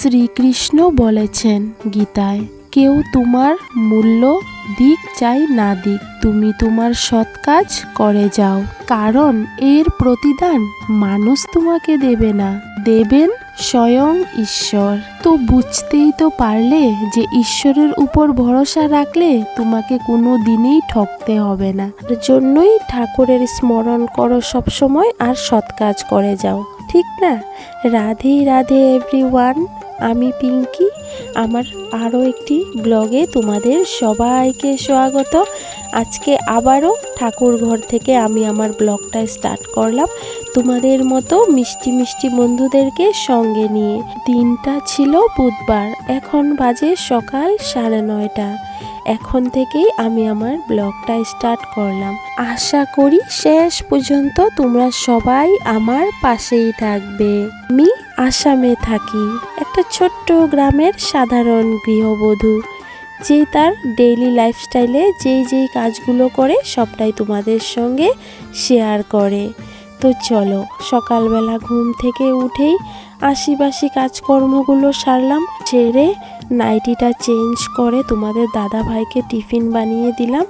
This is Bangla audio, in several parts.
শ্রীকৃষ্ণ বলেছেন, গীতায়, কেউ তোমার মূল্য দিক চাই না দিক, তুমি তোমার সৎ কাজ করে যাও। কারণ এর প্রতিদান মানুষ তোমাকে দেবে না, দেবেন স্বয়ং ঈশ্বর। তো বুঝতেই তো পারলে যে ঈশ্বরের উপর ভরসা রাখলে তোমাকে কোনো দিনেই ঠকতে হবে না। জন্যই ঠাকুরের স্মরণ করো সব সময় আর সৎ কাজ করে যাও। ঠিক না? রাধে রাধে এভরিওয়ান আমি পিঙ্কি। আমার আরও একটি ব্লগে তোমাদের সবাইকে স্বাগত। আজকে আবারও ঠাকুর ঘর থেকে আমি আমার ব্লগটা স্টার্ট করলাম তোমাদের মতো মিষ্টি মিষ্টি বন্ধুদেরকে সঙ্গে নিয়ে। দিনটা ছিল বুধবার, এখন বাজে সকাল সাড়ে নয়টা। এখন থেকেই আমি আমার ব্লগটা স্টার্ট করলাম। আশা করি শেষ পর্যন্ত তোমরা সবাই আমার পাশেই থাকবে। আমি আসামে থাকি, একটা ছোট্ট গ্রামের সাধারণ গৃহবধূ, যে তার ডেইলি লাইফস্টাইলে যেই যেই কাজগুলো করে সবটাই তোমাদের সঙ্গে শেয়ার করে। তো চলো, সকালবেলা ঘুম থেকে উঠেই আশিবাসি কাজকর্মগুলো সারলাম ছেড়ে নাইটিটা চেঞ্জ করে তোমাদের দাদা ভাইকে টিফিন বানিয়ে দিলাম,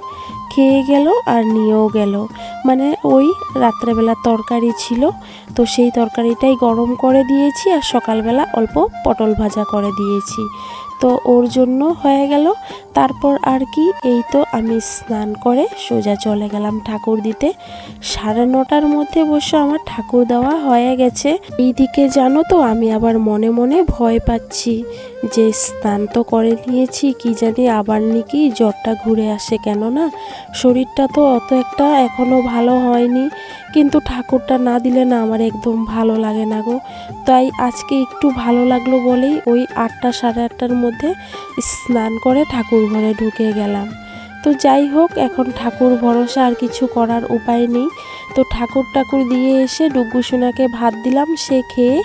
খেয়ে গেল আর নিয়েও গেল। মানে ওই রাত্রেবেলা তরকারি ছিল, তো সেই তরকারিটাই গরম করে দিয়েছি আর সকালবেলা অল্প পটল ভাজা করে দিয়েছি। তো ওর জন্য হয়ে গেল। তারপর আর কি, এই তো আমি স্নান করে সোজা চলে গেলাম ঠাকুর দিতে। সাড়ে নটার মধ্যে বসে আমার ঠাকুর দেওয়া হয়ে গেছে। এইদিকে জানো তো, আমি আবার মনে মনে ভয় পাচ্ছি। যে স্নান তো করে নিয়েছি কি জানি আবার নাকি জ্বরটা ঘুরে আসে কেন না শরীরটা তো অত একটা এখনও ভালো হয়নি। কিন্তু ঠাকুরটা না দিলে না আমার একদম ভালো লাগে না গো। তাই আজকে একটু ভালো লাগল বলেই ওই আটটা সাড়ে আটটার মধ্যে স্নান করে ঠাকুর ঘরে ঢুকে গেলাম। তো যাই হোক, এখন ঠাকুর ভরসা আর কিছু করার উপায় নেই। তো ঠাকুর ঠাকুর দিয়ে এসে ডুগ্গু সোনাকে ভাত দিলাম, সে খেয়ে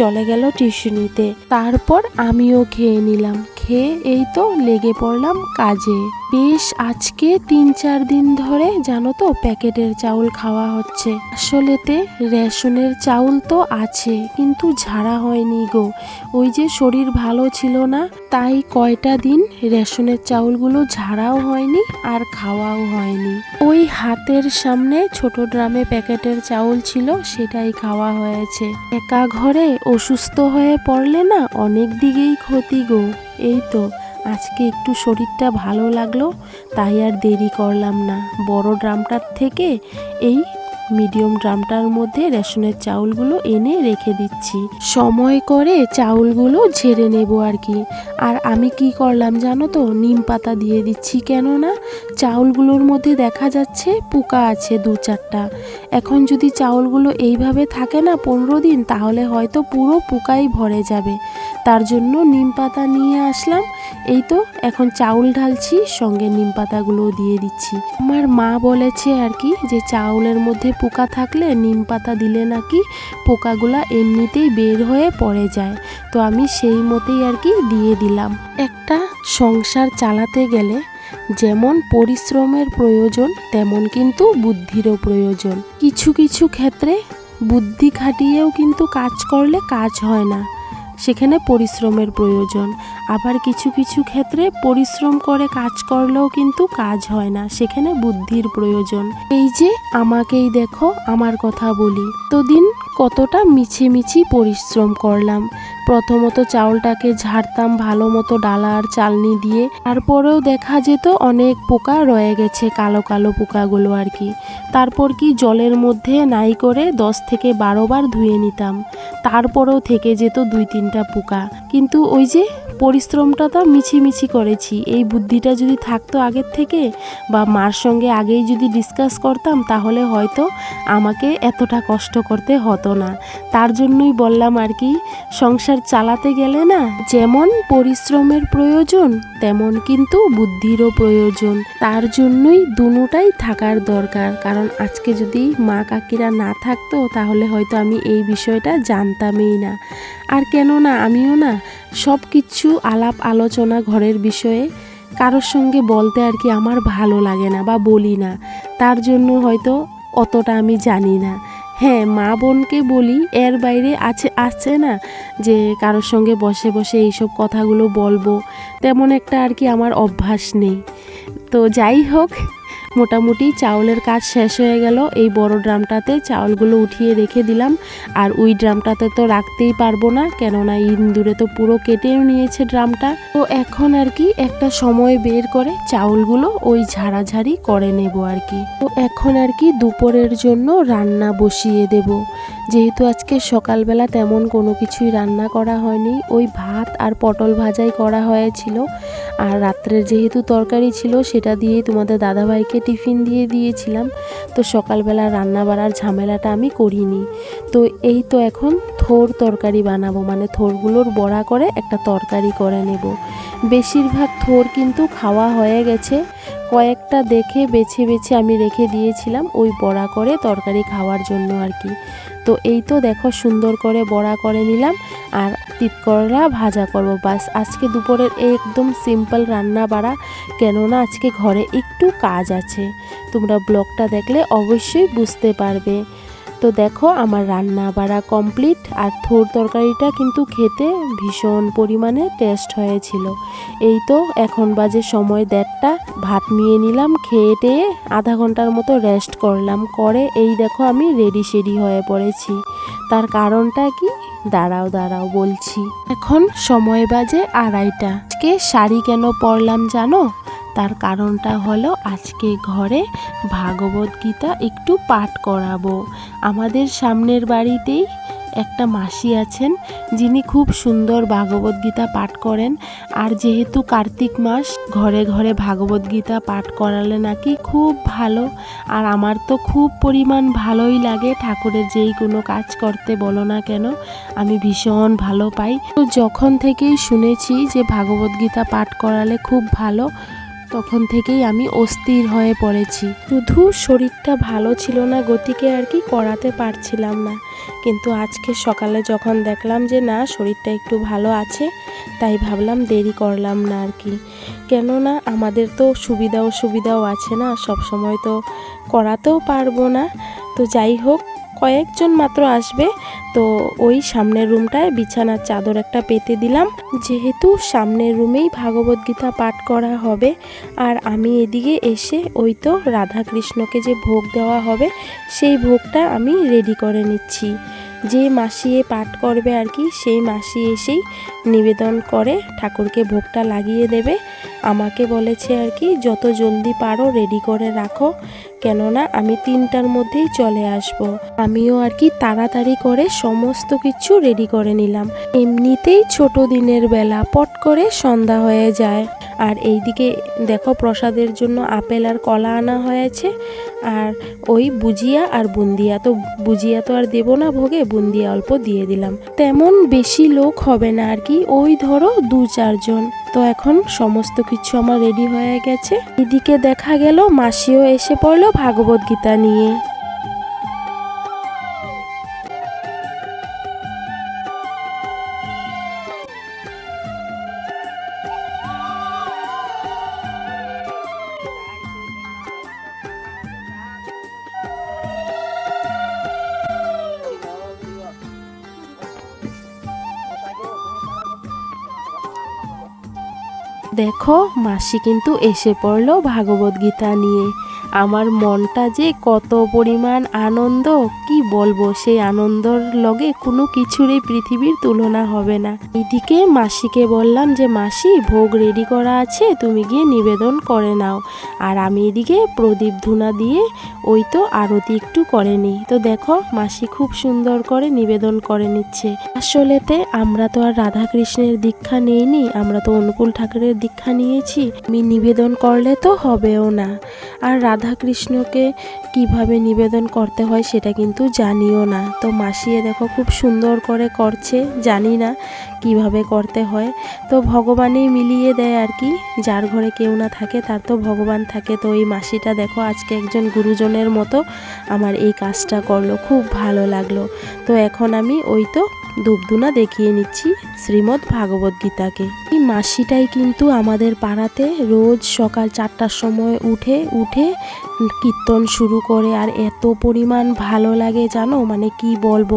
চলে গেল টিউশনিতে তারপর আমিও খেয়ে নিলাম। খেয়ে এই তো লেগে পড়লাম কাজে। বেশ আজকে তিন চার দিন ধরে জানো তো প্যাকেটের চাউল খাওয়া হচ্ছে। আসলেতে রেশনের চাউল তো আছে, কিন্তু ঝাড়া হয়নি গো। ওই যে শরীর ভালো ছিল না, তাই কয়টা দিন রেশনের চাউলগুলো ঝাড়াও হয়নি আর খাওয়াও হয়নি। ওই হাতের সামনে ছোট ড্রামে প্যাকেটের চাউল ছিল, সেটাই খাওয়া হয়েছে। একা ঘরে অসুস্থ হয়ে পড়লে না অনেক দিকেই ক্ষতি গো। এই তো, আজকে একটু শরীরটা ভালো লাগল, তাই আর দেরি করলাম না। বড় ড্রামটার থেকে এই মিডিয়াম ড্রামটার মধ্যে রেশনের চাউলগুলো এনে রেখে দিচ্ছি। সময় করে চাউলগুলো ঝেড়ে নেব আর কি আর আমি কি করলাম জানো তো? নিম পাতা দিয়ে দিচ্ছি। কেননা চাউলগুলোর মধ্যে দেখা যাচ্ছে পোকা আছে দু চারটা। এখন যদি চাউলগুলো এইভাবে থাকে না পনেরো দিন, তাহলে হয়তো পুরো পোকাই ভরে যাবে। তার জন্য নিম পাতা নিয়ে আসলাম। এই তো এখন চাউল ঢালছি, সঙ্গে নিম পাতাগুলোও দিয়ে দিচ্ছি। আমার মা বলেছে আর কি যে চাউলের মধ্যে পোকা থাকলে নিম পাতা দিলে নাকি পোকাগুলা এমনিতেই বের হয়ে পড়ে যায়। তো আমি সেই মতেই আর কি দিয়ে দিলাম। একটা সংসার চালাতে গেলে যেমন পরিশ্রমের প্রয়োজন, তেমন কিন্তু বুদ্ধিরও প্রয়োজন। কিছু কিছু ক্ষেত্রে বুদ্ধি খাটিয়েও কিন্তু কাজ করলে কাজ হয় না। সেখানে পরিশ্রমের প্রয়োজন। আবার কিছু কিছু ক্ষেত্রে পরিশ্রম করে কাজ করলেও কিন্তু কাজ হয় না, সেখানে বুদ্ধির প্রয়োজন। এই যে, আমাকেই দেখো, আমার কথা বলি। তো দিন কতটা মিছে মিছি পরিশ্রম করলাম। প্রথমত চাউলটাকে ঝাড়তাম ভালো মতো ডালা আর চালনি দিয়ে। তারপরেও দেখা যেত অনেক পোকা রয়ে গেছে, কালো কালো পোকাগুলো আর কি। তারপর কি জলের মধ্যে নাই করে দশ থেকে বারো বার ধুয়ে নিতাম। তারপরেও থেকে যেত দুই তিনটা পোকা। কিন্তু ওই যে পরিশ্রমটা তো মিছিমিছি করেছি। এই বুদ্ধিটা যদি থাকতো আগের থেকে বা মার সঙ্গে আগেই যদি ডিসকাস করতাম, তাহলে হয়তো আমাকে এতটা কষ্ট করতে হতো না। তার জন্যই বললাম আর কি, সংসার চালাতে গেলে না যেমন পরিশ্রমের প্রয়োজন, তেমন কিন্তু বুদ্ধিরও প্রয়োজন। তার জন্যই দুটাই থাকার দরকার। কারণ আজকে যদি মা কাকিরা না থাকতো, তাহলে হয়তো আমি এই বিষয়টা জানতামই না। আর কেন না আমিও না সব কিছু আলাপ আলোচনা ঘরের বিষয়ে কারোর সঙ্গে বলতে আর কি আমার ভালো লাগে না বা বলি না। তার জন্য হয়তো অতটা আমি জানি না। হ্যাঁ মা বোনকে বলি, এর বাইরে আছে, আসছে না যে কারোর সঙ্গে বসে বসে এইসব কথাগুলো বলব। তেমন একটা আর কি আমার অভ্যাস নেই। তো যাই হোক মোটামুটি চাউলের কাজ শেষ হয়ে গেল। এই বড় ড্রামটাতে চাউলগুলো উঠিয়ে রেখে দিলাম। আর ওই ড্রামটাতে তো রাখতেই পারব না, কেননা ইন্দুরে তো পুরো কেটেও নিয়েছে ড্রামটা। তো এখন আর কি একটা সময় বের করে চাউলগুলো ওই ঝাড়াঝাড়ি করে নেব আর কি। তো এখন আর কি দুপুরের জন্য রান্না বসিয়ে দেব। যেহেতু আজকে সকালবেলা তেমন কোনো কিছুই রান্না করা হয়নি, ওই ভাত আর পটল ভাজাই করা হয়েছিল। আর রাত্রের যেহেতু তরকারি ছিল, সেটা দিয়েই তোমাদের দাদাভাইকে টিফিন দিয়ে দিয়েছিলাম। তো সকালবেলা রান্না বাড়ার ঝামেলাটা আমি করিনি। তো এই তো এখন থোর তরকারি বানাবো মানে থোরগুলোর বড়া করে একটা তরকারি করে নেব। বেশিরভাগ থোর কিন্তু খাওয়া হয়ে গেছে। কয়েকটা দেখে বেছে বেছে আমি রেখে দিয়েছিলাম ওই বড়া করে তরকারি খাওয়ার জন্য আর কি। তো এই তো দেখো সুন্দর করে বড়া করে নিলাম আর তিত করলা ভাজা করব। বাস, আজকে দুপুরের একদম সিম্পল রান্না বাড়া। কেননা আজকে ঘরে একটু কাজ আছে। তোমরা ব্লগটা দেখলে অবশ্যই বুঝতে পারবে। তো দেখো, আমার রান্না বাড়া কমপ্লিট আর থোর তরকারিটা কিন্তু খেতে ভীষণ পরিমাণে টেস্ট হয়েছিল। এই তো, এখন বাজে সময় দেড়টা, ভাত নিয়ে নিলাম, খেয়ে টেয়ে আধা ঘণ্টার মতো রেস্ট করলাম, করে এই দেখো আমি রেডি সেডি হয়ে পড়েছি। তার কারণটা কি? দাঁড়াও দাঁড়াও, বলছি। এখন সময় বাজে আড়াইটা। আজকে শাড়ি কেন পরলাম জানো? তার কারণটা হলো আজকে ঘরে ভাগবত গীতা একটু পাঠ করাবো। আমাদের সামনের বাড়িতেই একটা মাসি আছেন, যিনি খুব সুন্দর ভাগবত গীতা পাঠ করেন। আর যেহেতু কার্তিক মাস, ঘরে ঘরে ভাগবত গীতা পাঠ করালে নাকি খুব ভালো। আর আমার তো খুব পরিমাণ ভালোই লাগে, ঠাকুরের যেই কোনো কাজ করতে বলো না কেন, আমি ভীষণ ভালো পাই। তো যখন থেকেই শুনেছি যে ভাগবত গীতা পাঠ করালে খুব ভালো তখন থেকেই আমি অস্থির হয়ে পড়েছি। শুধু শরীরটা ভালো ছিল না, গতিকে আর কি করাতে পারছিলাম না। কিন্তু আজকে সকালে যখন দেখলাম যে না, শরীরটা একটু ভালো আছে, তাই ভাবলাম দেরি করলাম না আর কি। কেননা আমাদের তো সুবিধা অসুবিধাও আছে না সব সময় তো করাতেও পারব না। তো যাই হোক কয়েকজন মাত্র আসবে, তো ওই সামনের রুমটায় বিছানার চাদর একটা পেতে দিলাম। যেহেতু সামনের রুমেই ভাগবত গীতা পাঠ করা হবে, আর আমি এদিকে এসে ওই তো রাধাকৃষ্ণকে যে ভোগ দেওয়া হবে, সেই ভোগটা আমি রেডি করে নিচ্ছি। যে মাসি এ পাঠ করবে আর কি, সেই মাসি এসেই নিবেদন করে ঠাকুরকে ভোগটা লাগিয়ে দেবে। আমাকে বলেছে আর কি, যত জলদি পারো রেডি করে রাখো। কেননা আমি তিনটার মধ্যেই চলে আসব। আমিও আর কি তাড়াতাড়ি করে সমস্ত কিছু রেডি করে নিলাম এমনিতেই ছোট দিনের বেলা পট করে সন্ধ্যা হয়ে যায় আর এইদিকে দেখো প্রসাদের জন্য আপেল আর কলা আনা হয়েছে, আর ওই বুজিয়া আর বুন্দিয়া। তো বুজিয়া তো আর দেবো না ভোগে, বুন্দিয়া অল্প দিয়ে দিলাম। তেমন বেশি লোক হবে না আর কি, ওই ধরো দু চারজন। তো এখন সমস্ত কিছু আমার রেডি হয়ে গেছে। এদিকে দেখা গেল, মাসিও এসে পড়ল ভাগবত গীতা নিয়ে। দেখো মাসি কিন্তু এসে পড়ল ভাগবত গীতা নিয়ে। আমার মনটা যে কত পরিমাণ আনন্দ, কি বলব, সেই আনন্দর লগে কোনো কিছুরই পৃথিবীর তুলনা হবে না। এদিকে মাসিকে বললাম যে, মাসি, ভোগ রেডি করা আছে, তুমি গিয়ে নিবেদন করে নাও। আর আমি এদিকে প্রদীপ ধুনা দিয়ে ওই তো আরতি একটু করে নিই। তো দেখো, মাসি খুব সুন্দর করে নিবেদন করে নিচ্ছে। আসলেতে আমরা তো আর রাধা কৃষ্ণের দীক্ষা নেইনি, আমরা তো অনুকূল ঠাকুরের দীক্ষা নিয়েছি। আমি নিবেদন করলে তো হবেও না। আর রাধা কৃষ্ণকে কীভাবে নিবেদন করতে হয় সেটা কিন্তু জানিও না। তো মাসিয়ে দেখো খুব সুন্দর করে করছে, জানি না কীভাবে করতে হয়। তো ভগবানই মিলিয়ে দেয় আর কি, যার ঘরে কেউ না থাকে তার তো ভগবান থাকে। তো এই মাসিটা দেখো আজকে একজন গুরুজনের মতো আমার এই কাজটা করল, খুব ভালো লাগল। তো এখন আমি ওই তো ধূপধুনা দেখিয়ে নিচ্ছি শ্রীমদ্ ভাগবত গীতাকে। এই মাসিটাই কিন্তু আমাদের পাড়াতে রোজ সকাল চারটার সময় উঠে উঠে কীর্তন শুরু করে। আর এত পরিমাণ ভালো লাগে জানো? মানে কি বলব?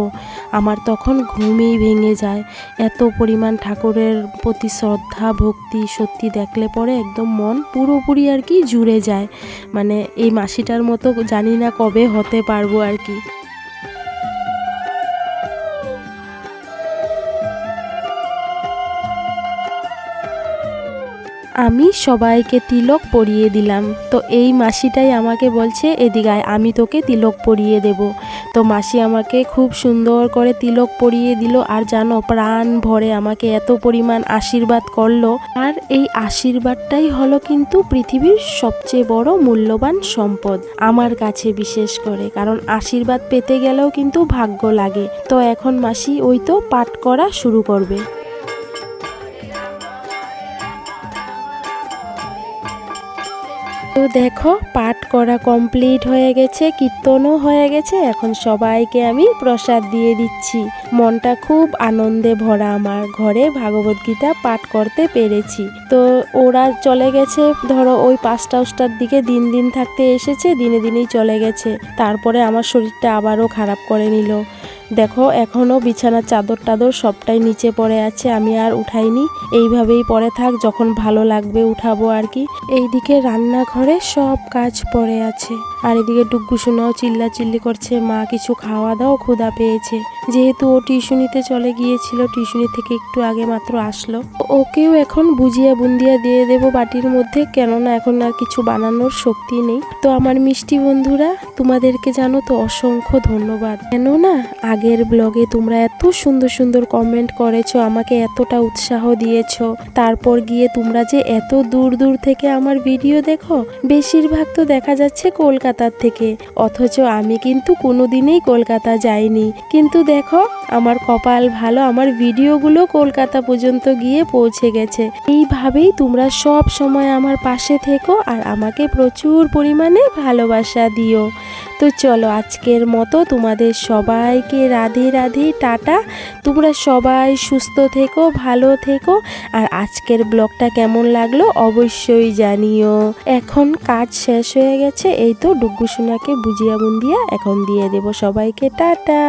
আমার তখন ঘুমেই ভেঙে যায়। এত পরিমাণ ঠাকুরের প্রতি শ্রদ্ধা, ভক্তি সত্যি দেখলে পরে একদম মন পুরোপুরি আর কি জুড়ে যায়। মানে এই মাসিটার মতো জানি না কবে হতে পারব আর কি। আমি সবাইকে তিলক পরিয়ে দিলাম। তো এই মাসিটাই আমাকে বলছে, এদিকে আমি তোকে তিলক পরিয়ে দেব। তো মাসি আমাকে খুব সুন্দর করে তিলক পরিয়ে দিল। আর জানো, প্রাণ ভরে আমাকে এত পরিমাণ আশীর্বাদ করল। আর এই আশীর্বাদটাই হলো কিন্তু পৃথিবীর সবচেয়ে বড় মূল্যবান সম্পদ, আমার কাছে বিশেষ করে। কারণ আশীর্বাদ পেতে গেলেও কিন্তু ভাগ্য লাগে। তো এখন মাসি ওই তো পাঠ করা শুরু করবে। তো দেখো, পাঠ করা কমপ্লিট হয়ে গেছে, কীর্তনও হয়ে গেছে। এখন সবাইকে আমি প্রসাদ দিয়ে দিচ্ছি। মনটা খুব আনন্দে ভরা আমার ঘরে ভাগবত গীতা পাঠ করতে পেরেছি। তো ওরা চলে গেছে, ধরো ওই পাঁচটা উষ্টার দিকে দিন দিন থাকতে এসেছে, দিনে দিনেই চলে গেছে। তারপরে আমার শরীরটা আবারও খারাপ করে নিল। দেখো এখনও বিছানার চাদর টাদর সবটাই নিচে পড়ে আছে, আমি আর উঠাইনি। এইভাবেই পরে থাক, যখন ভালো লাগবে উঠাবো আর কি। এইদিকে রান্নাঘরে সব কাজ পড়ে আছে। আর এদিকে ডুগ্গু চিল্লা চিল্লি করছে, মা কিছু খাওয়া দাও, ক্ষুধা পেয়েছে। যেহেতু ও টিউশনিতে চলে গিয়েছিল, টিউশনি থেকে একটু আগে মাত্র আসলো। ওকেও এখন বুজিয়া বুন্দিয়া দিয়ে দেবো বাটির মধ্যে, কেননা এখন আর কিছু বানানোর শক্তি নেই। তো আমার মিষ্টি বন্ধুরা, তোমাদেরকে জানো তো অসংখ্য ধন্যবাদ। কেননা আগের ব্লগে তোমরা এত সুন্দর সুন্দর কমেন্ট করেছ, আমাকে এতটা উৎসাহ দিয়েছ। তারপর গিয়ে তোমরা যে এত দূর দূর থেকে আমার ভিডিও দেখো, বেশিরভাগ তো দেখা যাচ্ছে কলকাতার থেকে। অথচ আমি কিন্তু কোনোদিনই কলকাতা যাইনি। কিন্তু দেখো আমার কপাল ভালো, আমার ভিডিওগুলো কলকাতা পর্যন্ত গিয়ে পৌঁছে গেছে। এইভাবেই তোমরা সব সময় আমার পাশে থেকো আর আমাকে প্রচুর পরিমাণে ভালোবাসা দিও। তো চলো, আজকের মতো তোমাদের সবাইকে রাধে রাধে, টাটা। তোমরা সবাই সুস্থ থেকো, ভালো থেকো। আর আজকের ব্লগটা কেমন লাগল অবশ্যই জানিও। এখন কাজ শেষ হয়ে গেছে, এই তো ডুগ্গু সোনাকে বুঝিয়া বুন্দিয়া এখন দিয়ে দেবো সবাইকে, টাটা।